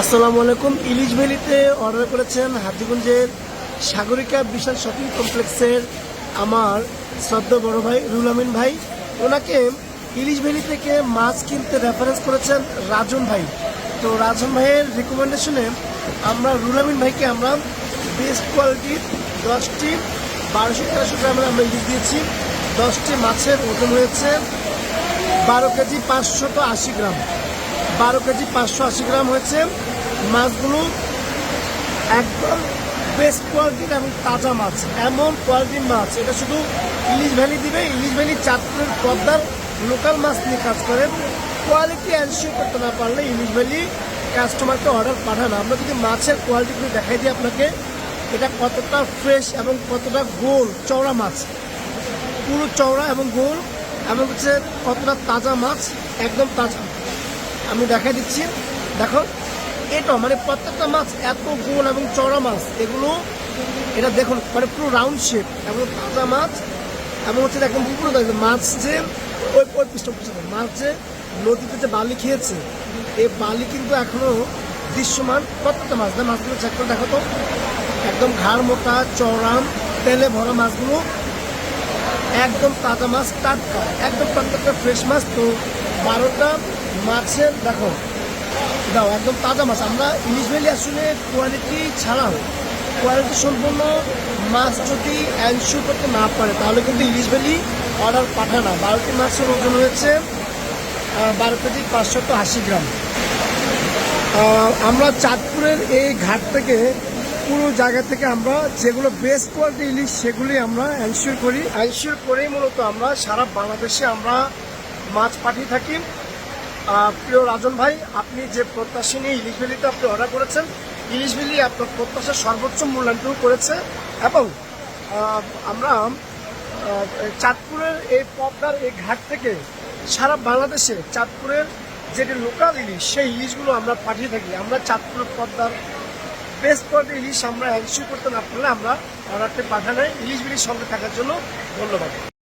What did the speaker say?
আসসালামু আলাইকুম। ইলিশ ভ্যালিতে অর্ডার করেছেন হাজিগঞ্জের সাগরিকা বিশাল শপিং কমপ্লেক্সের আমার শ্রদ্ধ বড় ভাই রুল আমিন ভাই। ওনাকে ইলিশ ভ্যালি থেকে মাছ কিনতে রেফারেন্স করেছেন রাজন ভাই। তো রাজন ভাইয়ের রিকমেন্ডেশনে আমরা রুল আমিন ভাইকে আমরা বেস্ট কোয়ালিটির দশটি বারোশো তেরোশো গ্রামের আমরা ইলিশ দিয়েছি। দশটি মাছের ওজন হয়েছে বারো কেজি পাঁচশত আশি গ্রাম। বারো কেজি পাঁচশো আশি গ্রাম হয়েছে। মাছগুলো একদম বেস্ট কোয়ালিটির এবং তাজা মাছ, এমন কোয়ালিটির মাছ। এটা শুধু ইলিশ ভ্যালি দিবে, ইলিশ ভ্যালি চাঁদপুরের পদ্মার লোকাল মাছ নিয়ে কাজ করেন। কোয়ালিটি এনশিওর করতে না পারলে ইলিশ ভ্যালি কাস্টমারকে অর্ডার পাঠান। আমরা যদি মাছের কোয়ালিটিগুলো দেখাই দিই আপনাকে, এটা কতটা ফ্রেশ এবং কতটা গোল চওড়া মাছ। পুরো চওড়া এবং গোল এবং হচ্ছে কতটা তাজা মাছ, একদম তাজা। আমি দেখাই দিচ্ছি। দেখো, এটা মানে প্রত্যেকটা মাছ এত গোল এবং চওড়া মাছ, এগুলো এটা দেখুন মানে পুরো রাউন্ড শেপ এবং তাজা মাছ, এবং হচ্ছে একদম পুরো মাছ যে ওই ওই পৃষ্ঠ মাছ যে নদীতে যে বালি খেয়েছে, এই বালি কিন্তু এখনও দৃশ্যমান প্রত্যেকটা মাছ। না মাছগুলো চেক করে দেখো তো, একদম ঘাড় মোটা, চওড়া, তেলে ভরা মাছগুলো একদম তাজা মাছ, টাটকা, একদম প্রত্যেকটা ফ্রেশ মাছ। তো বারোটা মাছের, দেখো, দাও, একদম তাজা মাছ। আমরা ইলিশ ভ্যালি আসলে কোয়ালিটি ছাড়াও কোয়ালিটি সম্পূর্ণ মাছ যদি অ্যানশু করতে না পারে, তাহলে কিন্তু ইলিশ ভ্যালি অর্ডার পাঠায় না। বারোটি মাছের ওজন হয়েছে বারো কেজি পাঁচশত আশি গ্রাম। আমরা চাঁদপুরের এই ঘাট থেকে পুরো জায়গা থেকে আমরা যেগুলো বেস্ট কোয়ালিটি ইলিশ সেগুলি আমরা এনশিওর করি। এনশিওর করেই মূলত আমরা সারা বাংলাদেশে আমরা মাছ পাঠিয়ে থাকি। প্রিয় রাজন ভাই, আপনি যে প্রত্যাশী নিয়ে ইলিশ ভ্যালিতে আপনি অর্ডার করেছেন ইলিশ ভ্যালি আপনার প্রত্যাশার সর্বোচ্চ মূল্যায়নটুকু করেছে এবং আমরা চাঁদপুরের এই পদ্মার এই ঘাট থেকে সারা বাংলাদেশে চাঁদপুরের যেটি লোকাল ইলিশ সেই ইলিশগুলো আমরা পাঠিয়ে থাকি। আমরা চাঁদপুরের পদ্মার বেস্ট কোয়ালিটি ইলিশ আমরা এনশিওর করতে না পারলে আমরা অর্ডারটি পাঠালে ইলিশ বিলিশ সঙ্গে থাকার জন্য ধন্যবাদ।